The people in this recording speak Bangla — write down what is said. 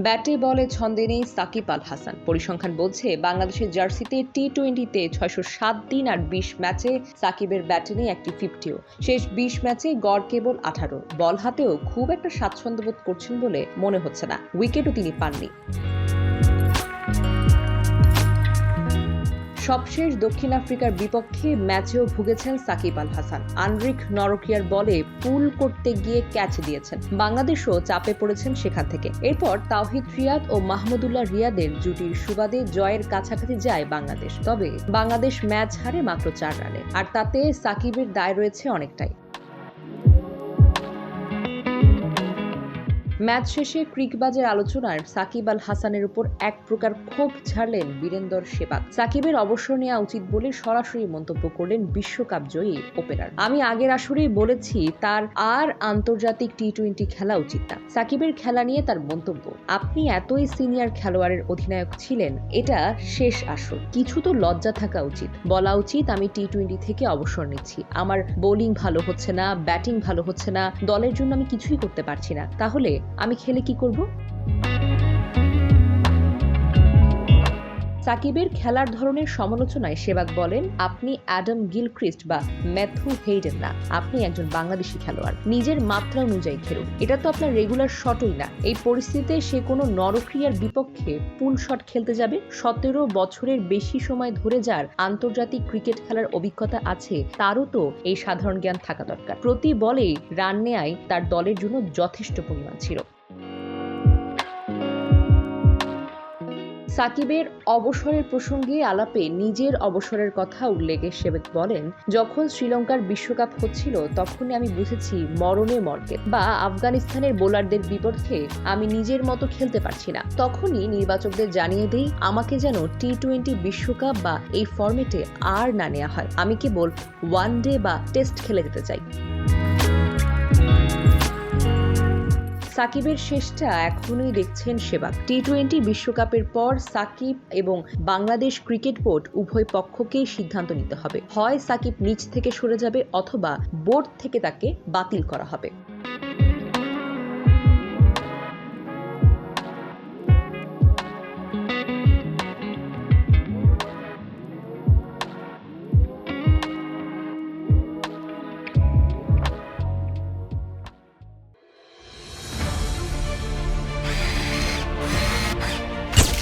ব্যাটে বলে ছন্দে নেই সাকিব আল হাসান। পরিসংখ্যান বলছে, বাংলাদেশের জার্সিতে টি টোয়েন্টিতে ছয়শো সাত দিন আর বিশ ম্যাচে সাকিবের ব্যাটে নেই একটি ফিফটিও। শেষ বিশ ম্যাচে গড় কেবল আঠারো। বল হাতেও খুব একটা স্বাচ্ছন্দ্য বোধ করছেন বলে মনে হচ্ছে না। উইকেটও তিনি পাননি। সবশেষ দক্ষিণ আফ্রিকার বিপক্ষে ম্যাচেও ভুগেছেন সাকিব আল হাসান। আনরিক নরকিয়ার বলে পুল করতে গিয়ে ক্যাচ দিয়েছেন। বাংলাদেশও চাপে পড়েছেন সেখান থেকে। এরপর তাওহিদ রিয়াদ ও মাহমুদুল্লাহ রিয়াদের জুটির সুবাদে জয়ের কাছাকাছি যায় বাংলাদেশ। তবে বাংলাদেশ ম্যাচ হারে মাত্র চার রানে। আর তাতে সাকিবের দায় রয়েছে অনেকটাই। ম্যাচ শেষে ক্রিকবাজের আলোচনার সাকিব আল হাসানের উপর এক প্রকার ক্ষোভ ছাড়লেন বীরেন্দর সেবাগ। সাকিবের অবসর নেওয়া উচিত বলে সরাসরি মন্তব্য করলেন বিশ্বকাপ জয়ী ওপেনার। আমি আগের আসরেই বলেছি, তার আর আন্তর্জাতিক টি টোয়েন্টি খেলা উচিত না। সাকিবের খেলা নিয়ে তার মন্তব্য, আপনি এতই সিনিয়র খেলোয়াড়ের অধিনায়ক ছিলেন, এটা শেষ আসর। কিছু তো লজ্জা থাকা উচিত। বলা উচিত, আমি টি টোয়েন্টি থেকে অবসর নিচ্ছি। আমার বোলিং ভালো হচ্ছে না, ব্যাটিং ভালো হচ্ছে না, দলের জন্য আমি কিছুই করতে পারছি না। তাহলে আমি খেলে কি করব? সাকিবের খেলার ধরনের সমালোচনায় সেবাগ বলেন, আপনি অ্যাডাম গিলক্রিস্ট বা ম্যাথু হেইডেন না। আপনি একজন বাংলাদেশি খেলোয়াড়। নিজের মাত্রা অনুযায়ী খেলুন। এটা তো আপনার রেগুলার শটই না। এই পরিস্থিতিতে সে কোনো নরক্রিয়ার বিপক্ষে পুল শট খেলতে যাবে? সতেরো বছরের বেশি সময় ধরে যার আন্তর্জাতিক ক্রিকেট খেলার অভিজ্ঞতা আছে, তারও তো এই সাধারণ জ্ঞান থাকা দরকার। প্রতি বলেই রান নেয় তার দলের জন্য যথেষ্ট পরিমাণ ছিল। সাকিবের অবসরের প্রসঙ্গে আলাপে নিজের অবসরের কথা উল্লেখে সেবেক বলেন, যখন শ্রীলঙ্কার বিশ্বকাপ হচ্ছিল, তখনই আমি বুঝেছি মরণে মর্কে বা আফগানিস্তানের বোলারদের বিপক্ষে আমি নিজের মতো খেলতে পারছি না। তখনই নির্বাচকদের জানিয়ে দেই, আমাকে যেন টি টোয়েন্টি বিশ্বকাপ বা এই ফর্মেটে আর না নেওয়া হয়। আমি কেবল ওয়ান ডে বা টেস্ট খেলে যেতে চাই। সাকিবের শেষটা এখনই দেখছেন সেবাগ। টি টোয়েন্টি বিশ্বকাপের পর সাকিব এবং বাংলাদেশ ক্রিকেট বোর্ড উভয় পক্ষকেই সিদ্ধান্ত নিতে হবে। হয় সাকিব নিচ থেকে সরে যাবে অথবা বোর্ড থেকে তাকে বাতিল করা হবে।